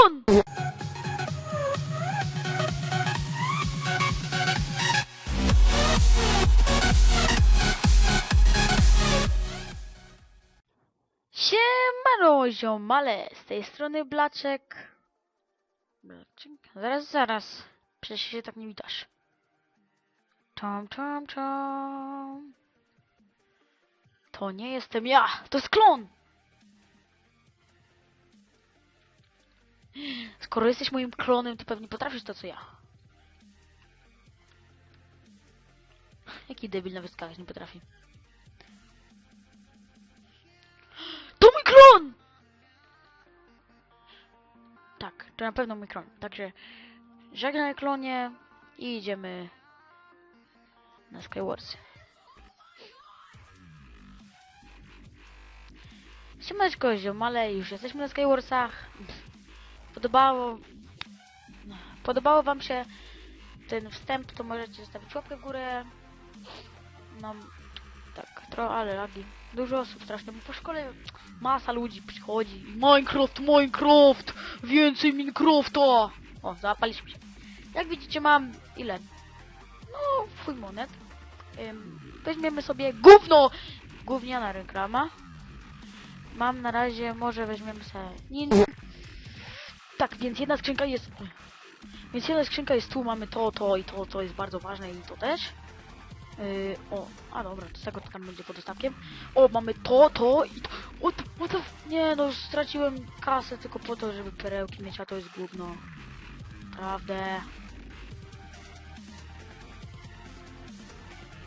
klon! Siemano, ziomale, z tej strony Blaczek. Blaczek? Zaraz, zaraz. Przecież się tak nie witasz. Czam, czam, czam. To nie jestem ja, to jest klon! Skoro jesteś moim klonem, to pewnie potrafisz to, co ja. Jaki debil nawet skakać nie potrafi. To mój klon! Tak, to na pewno mój klon. Także żegnaj klonie i idziemy na Skywars. Siemaneczko, ziomale, już jesteśmy na Skywarsach. Podobało... Podobało wam się ten wstęp, to możecie zostawić łapkę w górę. No, tak, trochę, ale lagi. Dużo osób strasznie, bo po szkole masa ludzi przychodzi. Minecraft, Minecraft! Więcej Minecrafta! O, zapaliśmy się. Jak widzicie mam ile? No, fuj monet. Ym, weźmiemy sobie gówno! Gówniana reklama. Mam na razie, może weźmiemy sobie nin. Tak, więc jedna skrzynka jest... Więc jedna skrzynka jest tu, mamy to, to i to, to jest bardzo ważne i to też. Yy, o, a dobra, z tego to tam będzie pod dostawkiem. O, mamy to, to i to. O, to, o, to nie no, straciłem kasę tylko po to, żeby perełki mieć, a to jest gówno. Prawdę.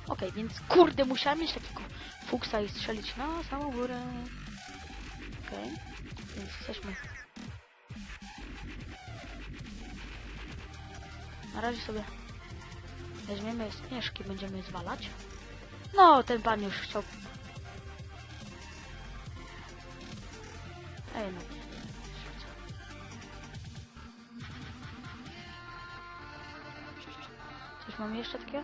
Okej, więc kurde, musiałem mieć takiego fuksa i strzelić na samą górę. Okej, więc jesteśmy. Na razie sobie weźmiemy śnieżki, będziemy zwalać. No, ten pan już chciał... Ej, no. Coś mamy jeszcze takiego?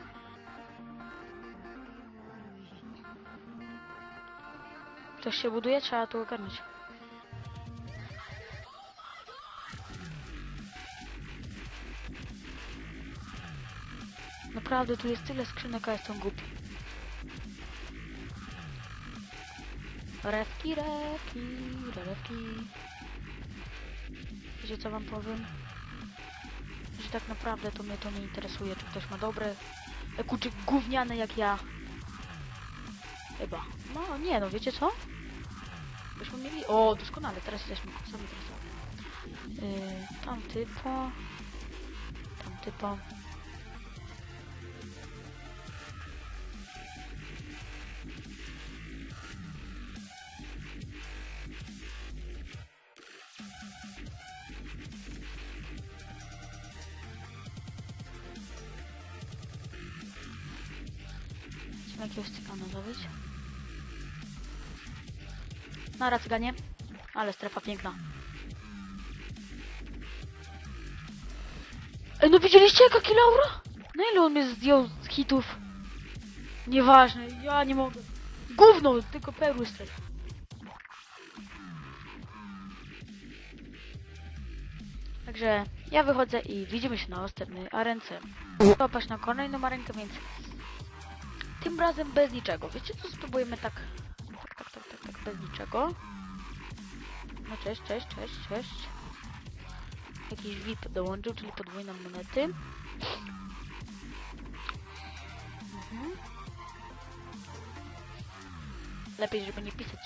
Coś się buduje, trzeba tu ogarnąć. Naprawdę, tu jest tyle skrzynek, a jestem głupi. Rewki, rewki, rewki. Wiecie co wam powiem? Że tak naprawdę to mnie to nie interesuje, czy ktoś ma dobre kuczyk gówniane jak ja. Chyba. No nie, no wiecie co? Byśmy mieli... O, doskonale, teraz jesteśmy sami teraz. Yy, tam typo. Tam typo. Nara cyganie. Ale strefa piękna. Ej, no widzieliście jaka kilaura? Na ile on mnie zdjął z hitów? Nieważne, ja nie mogę. Gówno, tylko perły strefa. Także ja wychodzę i widzimy się na następnej arence. Popatrz na kolejną arenkę, więc tym razem bez niczego. Wiecie co, spróbujemy tak, bez niczego. No cześć, cześć, cześć, cześć. Jakiś VIP dołączył, czyli podwójne monety. Mhm. Lepiej, żeby nie pisać,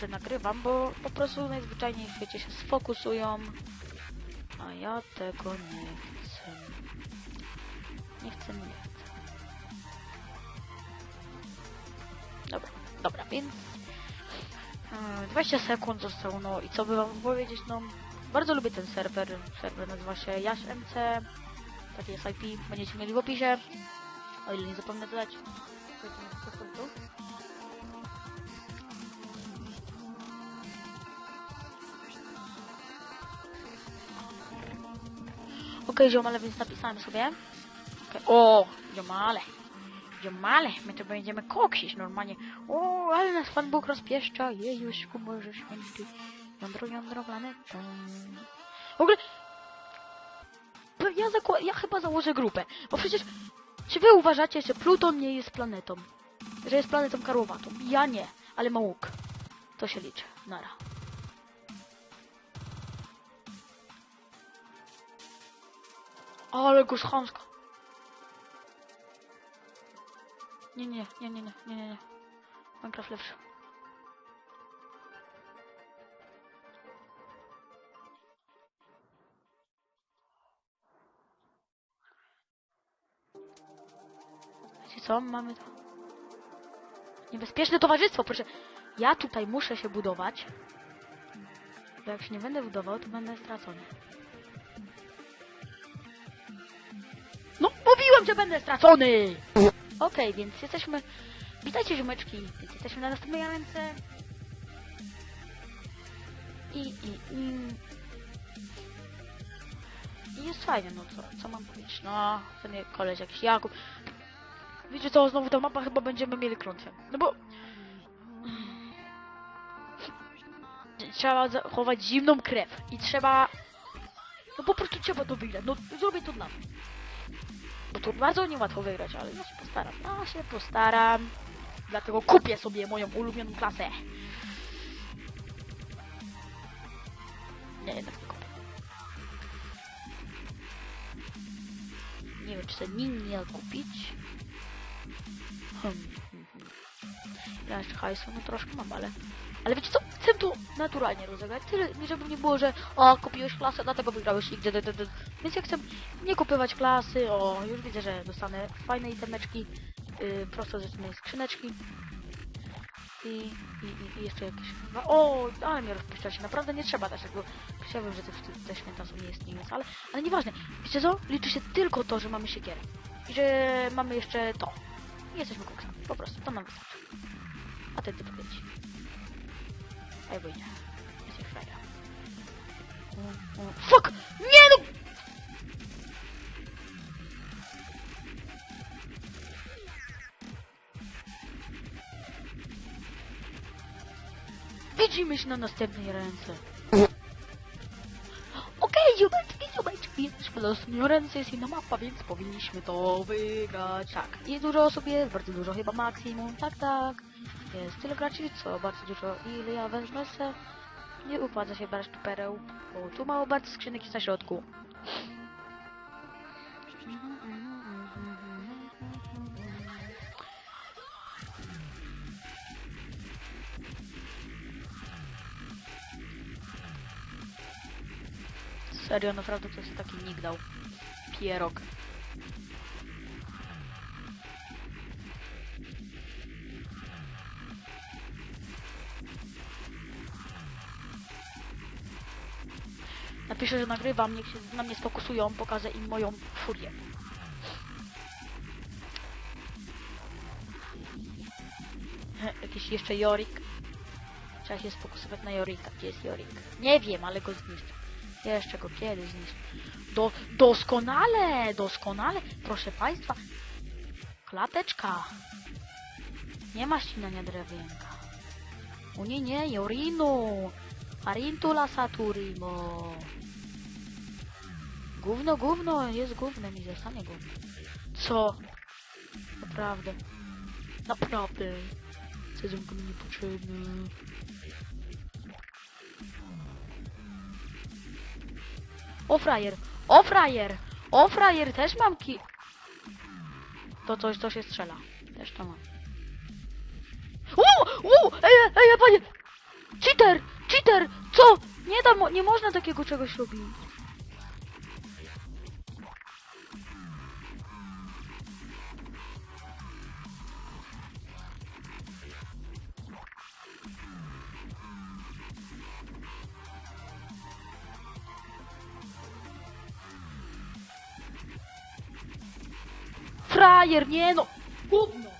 że nagrywam, bo po prostu najzwyczajniej w świecie się sfokusują. A ja tego nie chcę. Nie chcę, nie chcę. Dobra, dobra, więc 20 sekund zostało, no i co by wam powiedzieć, no bardzo lubię ten serwer, serwer nazywa się Yash MC, taki jest IP, będziecie mieli w opisie, o ile nie zapomnę dodać. Okej, ziomale, więc napisałem sobie. Okej, O, ziomale. Ziomale, my to będziemy koksić normalnie. O, ale nas Pan Bóg rozpieszcza. Jejuśku, Boże Święty. Jądro, jądro, planeta. W ogóle... Ja, ja chyba założę grupę, bo przecież... Czy wy uważacie, że Pluton nie jest planetą? Że jest planetą karłowatą? Ja nie, ale ma łuk. To się liczy. Nara. Ale go. Nie, nie, nie, nie, nie, nie, nie. Minecraft lepszy. Wiecie co? Mamy to. Niebezpieczne towarzystwo, proszę. Ja tutaj muszę się budować. Bo jak się nie będę budował, to będę stracony. No, mówiłem, że będę stracony! Okej, więc jesteśmy... Witajcie, ziomeczki. Więc jesteśmy na następnej ręce. I, i, i... I jest fajnie, no co, co mam powiedzieć? No, nie koleś jakiś Jakub. Wiecie co, znowu ta mapa chyba będziemy mieli klątwę. No bo... Trzeba zachować zimną krew. I trzeba... No po prostu trzeba to wygrać. No zrobię to dla mnie. Bo to bardzo niełatwo wygrać, ale ja się postaram. Ja się postaram. Dlatego kupię sobie moją ulubioną klasę. Nie, jednak nie kupię. Nie wiem, czy sobie ninja kupić. Hmm, hmm, hmm. Ja jeszcze hajsu, no troszkę mam, ale... Ale wiecie co? Chcę to naturalnie rozegrać. Tyle, żeby nie było, że o, kupiłeś klasę, dlatego wygrałeś i. Więc ja chcę nie kupywać klasy, o, już widzę, że dostanę fajne itemeczki, yy, prosto ze skrzyneczki. I, i, i jeszcze jakieś... chyba- O, ale mnie rozpuszczacie, naprawdę nie trzeba dać tego. Chciałbym, że te, te święta są nieistniejące, ale, ale nieważne. Wiecie co? Liczy się tylko to, że mamy siekierę. I że mamy jeszcze to. I jesteśmy koksami. Po prostu, to nam wystarczy. A ten typ kręci. Ja nie. Jesteś frajer. Fuck! Nie no! Widzimy się na następnej ręce. Okej, ziomeczki, ziomeczki, jesteśmy na następnej ręce, jest inna mapa, więc powinniśmy to wygrać. Tak, jest dużo osób, jest bardzo dużo, chyba maksimum, tak, tak. Jest tyle graczy, co bardzo dużo. Ile ja wezmę se? Nie opłaca się brać pereł, bo tu mało bardzo skrzynek jest na środku. Serio, naprawdę to jest taki nigdał. Pierog. Napiszę, że nagrywam, niech się na mnie sfokusują, pokażę im moją furię. Jakiś jeszcze Jorik. Trzeba się sfokusować na Jorika. Gdzie jest Jorik? Nie wiem, ale go zniszczę. Jeszcze go kiedyś zniszczę. Do, doskonale, doskonale. Proszę Państwa. Klateczka. Nie ma ścinania drewienka. O nie, nie, Jorinu. Arintula Saturimo. Gówno, gówno, jest gównem i zostanie gównem. Co? Naprawdę. Naprawdę. Sezonku mi niepotrzebny. O frajer! O frajer! O frajer! Też mam ki... To coś, co się strzela. Też to mam. Uuu! Uuu! Ej, ej, panie! Cheater! Cheater! Co? Nie da, nie można takiego czegoś robić. Frajer, nie no! Gówno!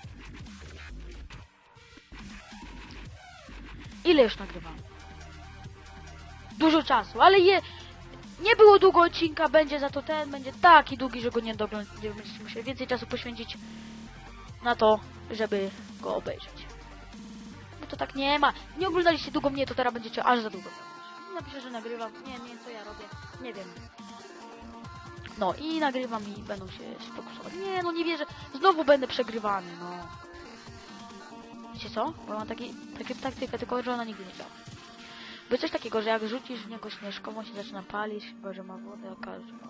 Ile już nagrywam? Dużo czasu, ale je... Nie było długo odcinka, będzie za to ten, będzie taki długi, że go nie doglądać. Będziecie musieli więcej czasu poświęcić na to, żeby go obejrzeć. Bo to tak nie ma. Nie oglądaliście długo mnie, to teraz będziecie aż za długo. napiszę, że nagrywam. Nie, nie, co ja robię. Nie wiem. No i nagrywam i będą się fokusować. Nie, no nie wierzę. Znowu będę przegrywany, no. Wiecie co? Bo mam taki, takie taktykę, tylko że ona nigdy nie działa. By coś takiego, że jak rzucisz w niego śnieżką, on się zaczyna palić, chyba że ma wodę, a każdy ma.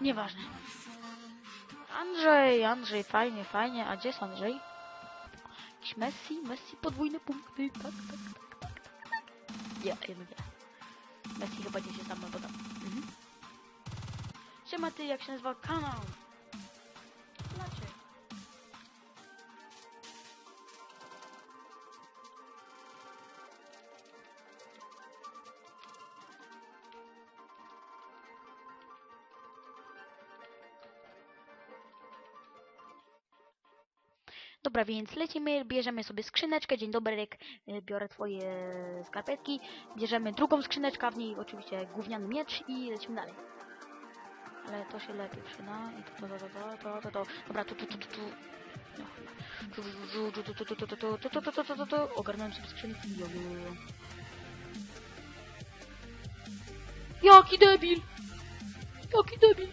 Nieważne. Andrzej, Andrzej, fajnie, fajnie. A gdzie jest Andrzej? Jakiś Messi, Messi, podwójne punkty. Tak, tak, tak, tak, tak. Ja, jednak nie. Messi chyba gdzieś jest tam albo tam. Siema ty, jak się nazywa kanał? Dobra, więc lecimy, bierzemy sobie skrzyneczkę. Dzień dobry, Rek. Y, Biorę twoje skarpetki. Bierzemy drugą skrzyneczkę, w niej oczywiście gówniany miecz i lecimy dalej. Ale to się lepiej przyda. I to, to, to, to, to, to, to. to. Dobra, tu, tu, tu, tu, tu. Ogarnąłem sobie skrzynki. Jaki debil! Jaki debil!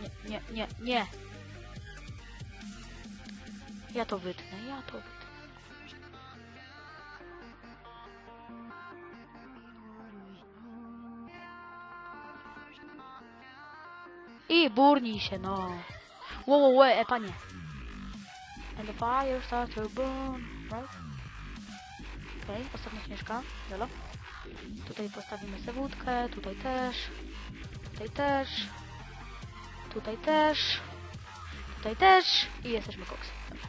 Nie, nie, nie, nie! Ja to wytnę, ja to wytnę. I burnij się, no. Wow, wow, wow, e, panie. And the fire starts to burn, right? Okej, okay, ostatnia śnieżka, jolo. Tutaj postawimy sobie wódkę, tutaj też. Tutaj też. Tutaj też. Tutaj też. I jesteśmy koksem. Dobra.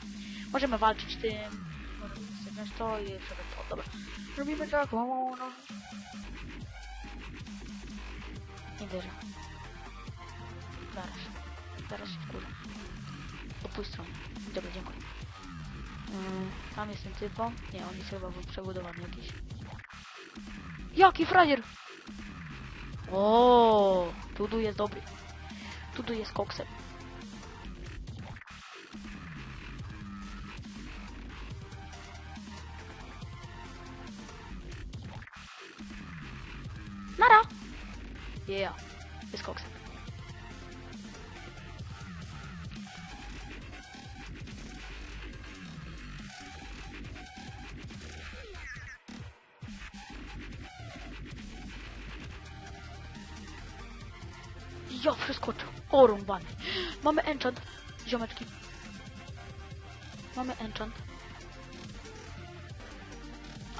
Możemy walczyć tym. Możemy wziąć to i jeszcze to. Dobra. Robimy tak. o, o, no. Nie wierzę. Zaraz. Zaraz się wkurzę. Opuść stronę. Dobra, dziękuję. Yy, tam jest ten typo. Nie, on jest chyba przebudowany jakiś. Jaki frajer! O, Tudu jest dobry. Tudu jest koksem. Nara! Yeah, jest koksem. Przeskoczył. O, rąbany. Mamy enchant. Ziomeczki. Mamy enchant.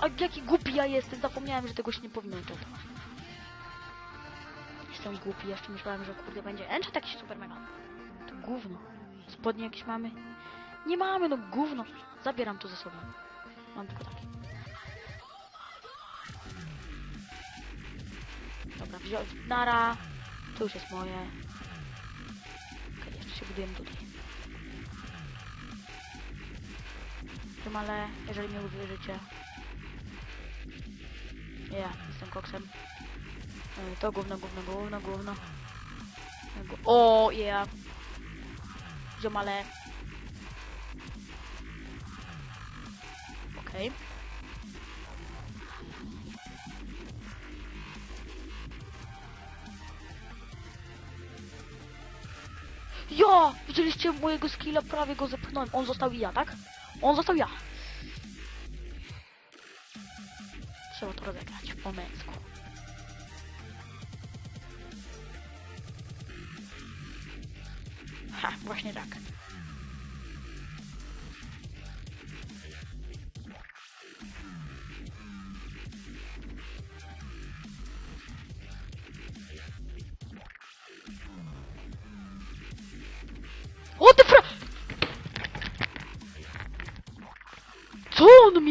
A jaki głupi ja jestem. Zapomniałem, że tego się nie powinno enchantować. Jestem głupi. Jeszcze myślałem, że kurde będzie enchant jakiś super mega. To gówno. Spodnie jakieś mamy? Nie mamy, no gówno. Zabieram to ze sobą. Mam tylko takie. Dobra, wziąć. Nara. To już jest moje. Się tutaj. ale jeżeli mnie uwierzycie. Ja, jestem koksem. E, To gówno, gówno, gówno, gówno. O, yeah. Ziomale. Okej. Ja! Widzieliście mojego skilla? Prawie go zepchnąłem. On został i ja, tak? On został ja. Trzeba to rozegrać po męsku. Ha, właśnie tak.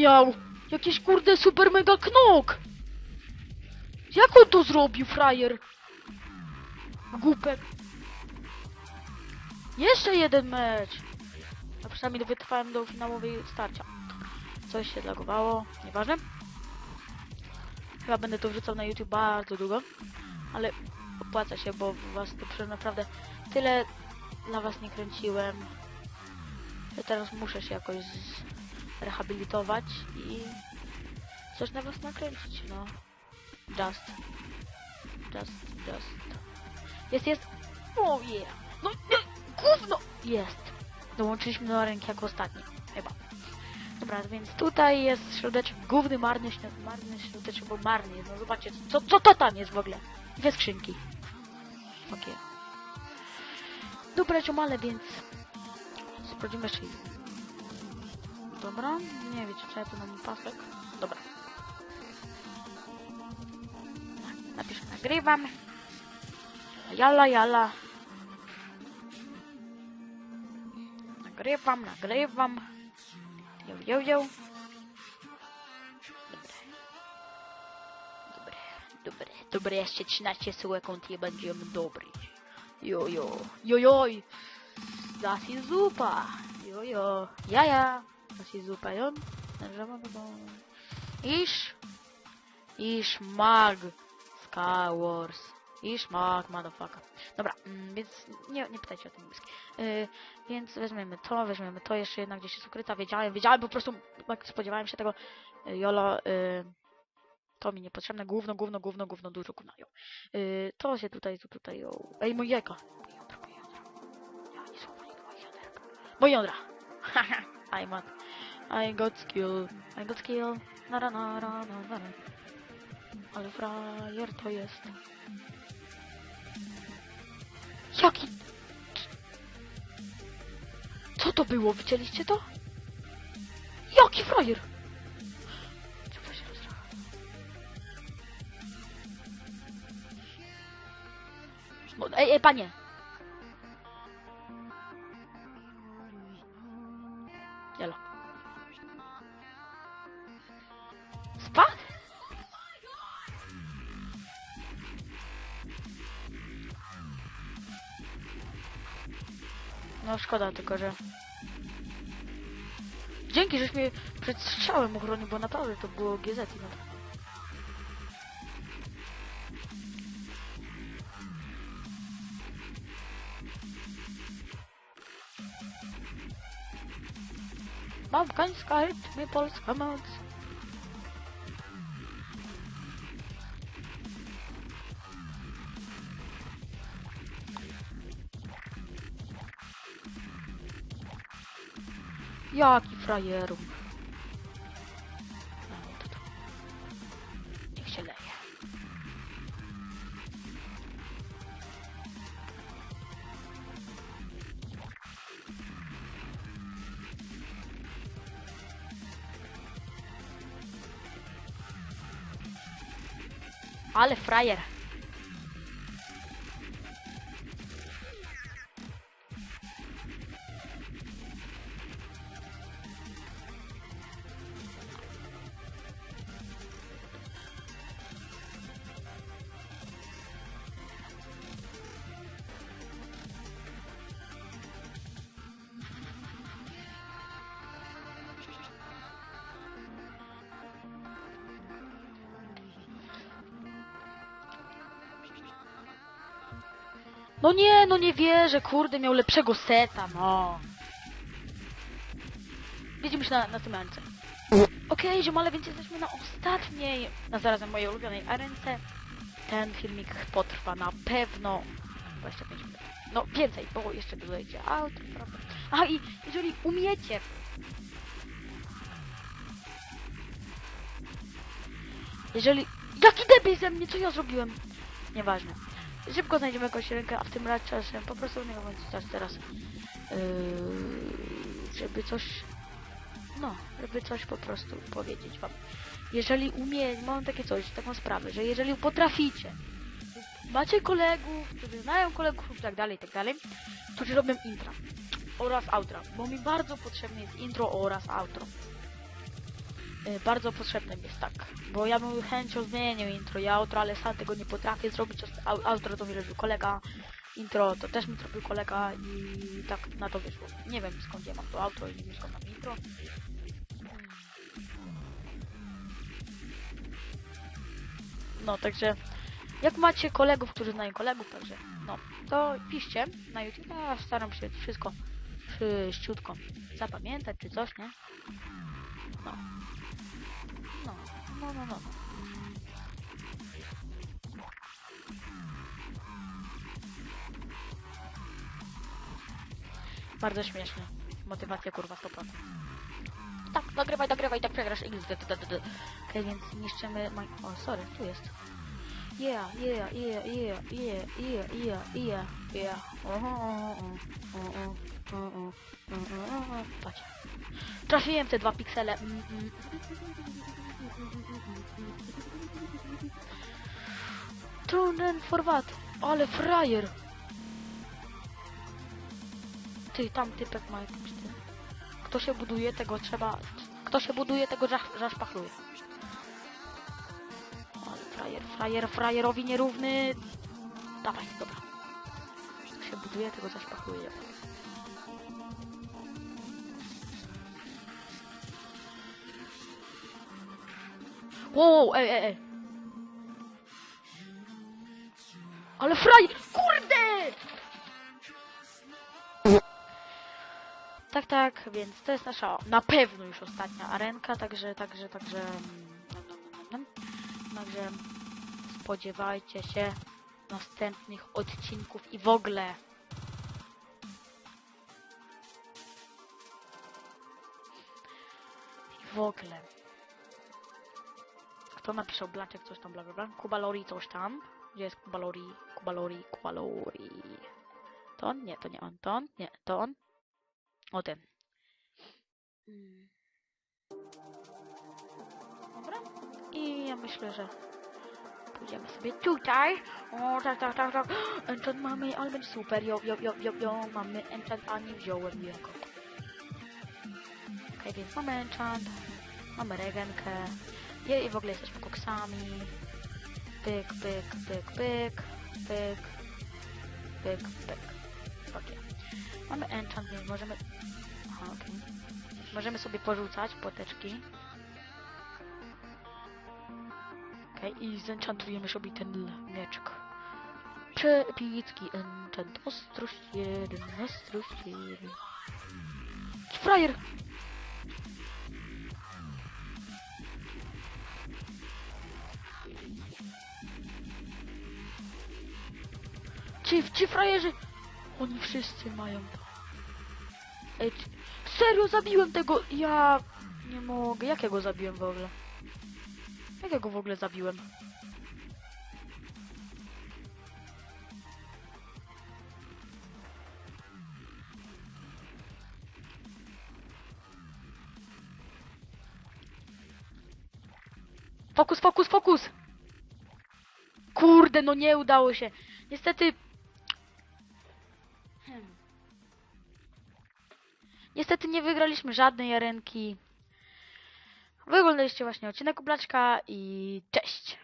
Miał? Jakiś kurde super mega knok! Jak on to zrobił, frajer? Głupek. Jeszcze jeden mecz. A przynajmniej wytrwałem do finałowej starcia. Coś się lagowało, nieważne. Chyba będę to wrzucał na YouTube bardzo długo. Ale opłaca się, bo was to naprawdę tyle dla was nie kręciłem. Ja teraz muszę się jakoś z... rehabilitować i coś na was nakręcić, no. Just. Just, just. Jest, jest. O yeah. No nie, gówno! Jest. Dołączyliśmy do ręki jako ostatni. Chyba. Dobra, więc tutaj jest środeczek główny, marny, marny środeczek, bo marny jest. No zobaczcie, co, co to tam jest w ogóle? Dwie skrzynki. Okej. Dobra, ciomale, więc sprawdzimy jeszcze. Dobra, nie wiecie, czy ja tu mam pasek. Dobra. Napiszę, nagrywam. Jala, jala. Nagrywam, nagrywam. Jo, jo, jo. Dobre. Dobre, dobre, dobre, jeszcze 13 sekund i będziemy dobry. Jo, jo, jo, joj. Das ist super. Jo, super, jo. Ich. Ich mag Sky Wars. Ich mag, motherfucker. Dobra, mm, więc nie, nie pytajcie o tym angielski. Yy, więc weźmiemy to, weźmiemy to, jeszcze jedna gdzieś jest ukryta, wiedziałem, wiedziałem, po prostu tak spodziewałem się tego. Yy, Jolo, yy, to mi niepotrzebne, gówno, gówno, gówno, gówno, dużo gówno. Yy, to się tutaj, tu, tutaj, jo. Ej, mój jajko. Moje jądra, moje jądra. Ja nie słowo, nie moje jąderka. Moje jądra. Haha, mat. I got skill, I got skill. Nara, nara, nara. Ale frajer to jest. Jaki... Co to było? Widzieliście to? Jaki frajer! Ej, ej, panie! Jelo. No szkoda tylko, że... Dzięki, żeś mnie przed strzałem ochronił, bo naprawdę to było GZ. No. Bałkańska hit, my polska moc. Jaki frajeru. Niech się leje. Ale frajer. No nie, no nie wierzę, kurde, miał lepszego seta, no. Widzimy się na następnej arence. Okej, ziomale, więc jesteśmy na ostatniej, na zarazem mojej ulubionej arence. Ten filmik potrwa na pewno 25 minut. No więcej, bo jeszcze dodajcie auto, prawda? A i jeżeli umiecie Jeżeli... Jaki debil ze mnie, co ja zrobiłem? Nieważne. Szybko znajdziemy jakąś rękę, a w tym razie czasem po prostu nie wiem, czas teraz. Yy, żeby coś... No, żeby coś po prostu powiedzieć wam. Jeżeli umie, mam takie coś, taką sprawę, że jeżeli potraficie, macie kolegów, którzy znają kolegów i tak dalej, i tak dalej, którzy robią intra oraz outra, bo mi bardzo potrzebne jest intro oraz outro. Y, bardzo potrzebne mi jest tak, bo ja bym chęcią zmienił intro i outro, ale sam tego nie potrafię zrobić. Outro to mi robił kolega, intro to też mi zrobił kolega i tak na to wyszło. Nie wiem skąd ja mam to outro i nie wiem skąd mam intro. No, także jak macie kolegów, którzy znają kolegów, także no, to piszcie na YouTube, ja staram się wszystko czyściutko zapamiętać czy coś, nie? No. No, no, no. Bardzo śmieszne. Motywacja kurwa 100%. Tak, nagrywaj, nagrywaj, tak przegrasz. Okej, więc niszczymy... maj- O, sorry, tu jest. Yeah, yeah, yeah, yeah, yeah, yeah, yeah, yeah, yeah. Oho, Trafiłem te dwa piksele. Mm, mm. Tunen for what? Ale frajer. Ty, tam typek ma jakimś ty. Kto się buduje, tego trzeba... Kto się buduje, tego zaszpachluje. Ale frajer, frajer, frajerowi nierówny. Dawaj, dobra. Kto się buduje, tego zaszpachluje. Wow, ej, ej, ej. Ale fraj! Kurde! Tak, tak, więc to jest nasza na pewno już ostatnia arenka, także, także, także... mm, nom, nom. Także spodziewajcie się następnych odcinków i w ogóle. I w ogóle. Kto napisał Blaczek coś tam, bla bla bla? Kubalori coś tam. Gdzie jest Kubalori? Kubalori, Kubalori. To on? Nie, to nie on. To on? Nie, to on. O ten. Mm. Dobra. I ja myślę, że pójdziemy sobie tutaj. O, tak, tak, tak, tak. Enchant mamy, ale będzie super. Jo, jo, jo, jo, jo. Mamy enchant, a nie wziąłem jego. Okej, więc mamy enchant. Mamy regenkę. I, w ogóle jesteśmy koksami. Pyk, pyk, pyk, pyk, pyk, pyk, pyk. Okej. Mamy enchant, więc możemy... Aha, okej. Możemy sobie porzucać płoteczki. Okej, i zenchantujemy sobie ten mieczek. Przepicki enchant. Ostrość jeden, ostrość jeden. Frajer! Ci, ci frajerzy! Oni wszyscy mają to. Ej, serio zabiłem tego! Ja nie mogę. Jak ja go zabiłem w ogóle? Jak ja go w ogóle zabiłem? Fokus, fokus, fokus! Kurde, no nie udało się. Niestety... Niestety nie wygraliśmy żadnej arenki. Wy oglądaliście właśnie odcinek Oblaczka i cześć!